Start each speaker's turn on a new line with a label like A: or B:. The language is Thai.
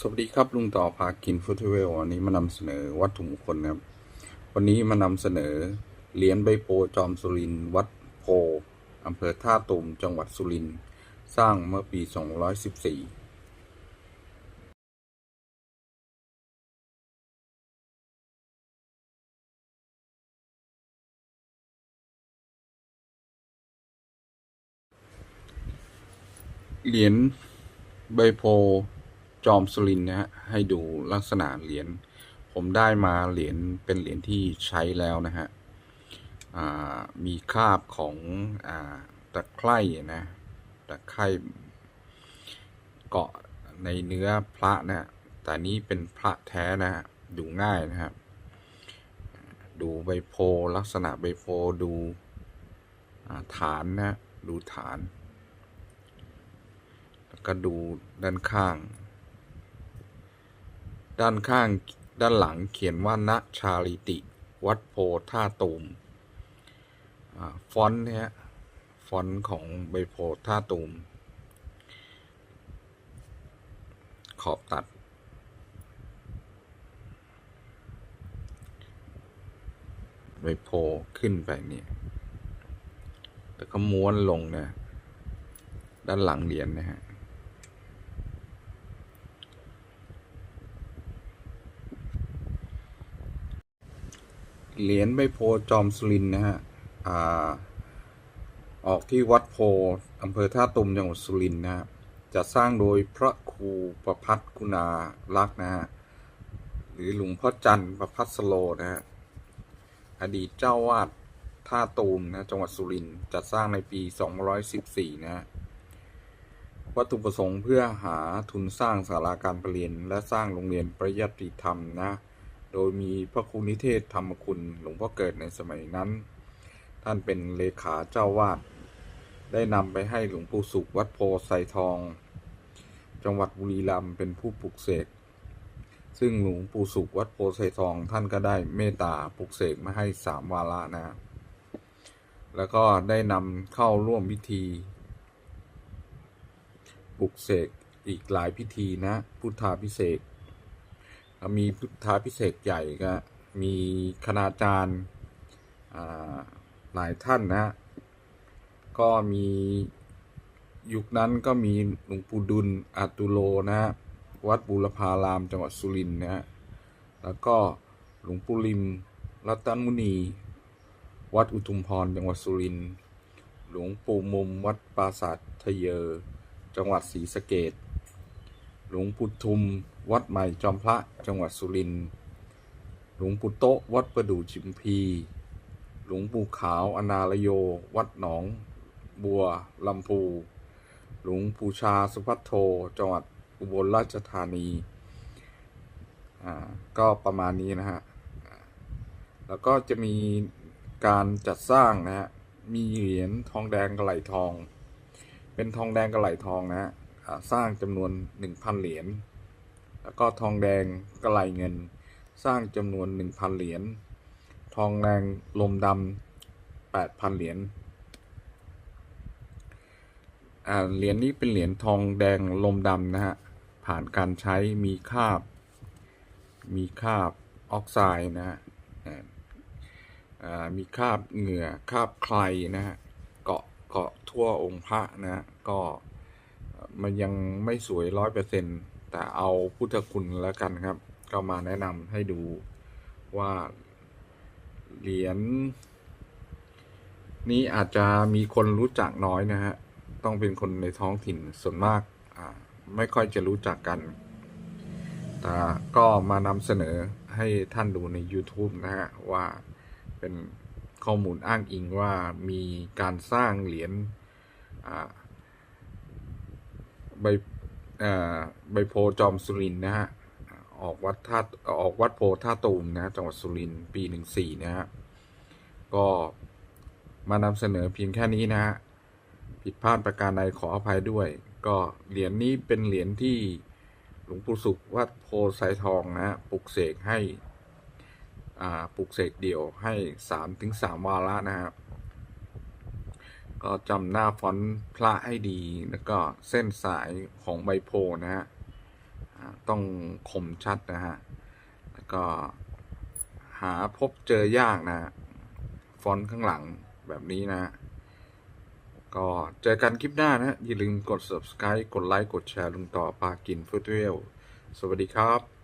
A: สวัสดีครับ ลุงต่อพากินฟุตเวลวันนี้มานำเสนอวัตถุมงคลนะครับ วันนี้มานำเสนอเหรียญใบโพจอมสุรินวัดโพอำเภอท่าตูมจังหวัดสุรินสร้างเมื่อปี 214เหรียญใบโพ จอมสุรินนะฮะให้ดูลักษณะเหรียญผมได้มาเหรียญเป็นเหรียญที่ใช้แล้วนะฮะมีคราบของอตะไคร่นะตะไคร่เกาะในเนื้อพระนะแต่นี้เป็นพระแท้นะฮะดูง่ายนะครับ ดูใบโพลักษณะใบโพดูฐานนะดูฐาน แล้วก็ดูด้านข้าง ด้านข้างด้านหลังเขียนว่าณชาลิติ วัดโพท่าตูมอ่าฟอนต์เนี่ยฟอนต์ของใบโพท่าตูม ขอบตัด ใบโพขึ้นไปเนี่ยแล้วก็ม้วนลงนะด้านหลังเหรียญนะฮะ เหรียญใบโพจอมสุรินนะฮะอ่าออกที่วัดโพอำเภอท่าตุมจังหวัดสุรินนะฮะจะสร้างโดยพระครูประพัฒคุณาลักษ์นะฮะหรือหลวงพ่อจันทร์ประพัฒสโลนะฮะอดีตเจ้าวาดท่าตูมนะจังหวัดสุรินทร์จัดสร้างในปี 214 นะฮะวัตถุประสงค์เพื่อหาทุนสร้างศาลาการประเรียน และสร้างโรงเรียนประยัติธรรมนะ โดยมีพระครูนิเทศธรรมคุณหลวงพ่อเกิดในสมัยนั้น ท่านเป็นเลขาเจ้าวาด ได้นำไปให้หลวงปู่สุขวัดโพไซทอง จังหวัดบุรีรัมย์เป็นผู้ปลุกเสก ซึ่งหลวงปู่สุขวัดโพไซทองท่านก็ได้เมตตาปลุกเสกมาให้สามวาระนะ แล้วก็ได้นำเข้าร่วมพิธีปลุกเสกอีกหลายพิธีนะ พุทธาพิเศษ มีพุทธาพิเศษใหญ่ก็มีคณาจารย์หลายท่านนะก็มียุคนั้นก็มีหลวงปู่ดุลอาตุโลนะวัดบุรพารามจังหวัดสุรินทร์นะฮะแล้วก็หลวงปู่ลิมรัตนมุนี วัดอุทุมพรจังหวัดสุรินทร์หลวงปู่มุมวัดปราสาททะเยอ จังหวัดศรีสะเกดหลวงปู่ทุม วัดใหม่จอมพระจังหวัดสุรินทร์หลวงปู่โตะวัดประดู่ชิมพี หลวงปู่ขาวอนาลโย วัดหนอง บัวลำพู หลวงปู่ชาสุพัทโทจังหวัดอุบลราชธานีอ่าก็ประมาณนี้นะฮะแล้วก็จะมีการจัดสร้างนะฮะมีเหรียญทองแดงกระไหลทอง เป็นทองแดงกระไหลทองนะฮะสร้างจำนวน 1,000 เหรียญ แล้วก็ทองแดงกระไหลเงิน สร้างจำนวน 1,000 เหรียญ ทองแดงลมดำ8,000 เหรียญเหรียญนี้เป็นเหรียญทองแดงลมดำนะฮะ ผ่านการใช้มีคาบ มีคาบออกไซด์นะฮะมีคาบเหงื่อคาบใครนะฮะ เกาะเกาะทั่วองค์พระนะฮะก็มันยังไม่สวยร้อยเปอร์เซ็นต์ แต่เอาพุทธคุณแล้วกันครับ ก็มาแนะนำให้ดูว่าเหรียญนี้อาจจะมีคนรู้จักน้อยนะฮะ ต้องเป็นคนในท้องถิ่นส่วนมากไม่ค่อยจะรู้จักกัน แต่ก็มานำเสนอให้ท่านดูใน YouTube นะฮะ ว่าเป็นข้อมูลอ้างอิงว่ามีการสร้างเหรียญใบ ใบโพจอมสุรินนะฮะออกวัดท่าออกวัดโพท่าตูมนะจังหวัดสุรินทร์ปีหนึ่งสี่นะฮะก็มานำเสนอเพียงแค่นี้นะฮะผิดพลาดประการใดขออภัยด้วย ก็เหรียญนี้เป็นเหรียญที่หลวงปู่สุขวัดโพไซทองนะฮะปลุกเสกให้อ่าปลุกเสกเดี่ยวให้สามถึงสามวาระนะครับ ก็จำหน้าฟอนต์พระให้ดี แล้วก็เส้นสายของใบโพนะฮะต้องคมชัดนะฮะ แล้วก็หาพบเจอยากนะฟอนต์ข้างหลังแบบนี้นะ ก็เจอกันคลิปหน้านะฮะอย่าลืมกด subscribe กดไลค์ กดแชร์ลุงต่อปากินฟุตเวล สวัสดีครับ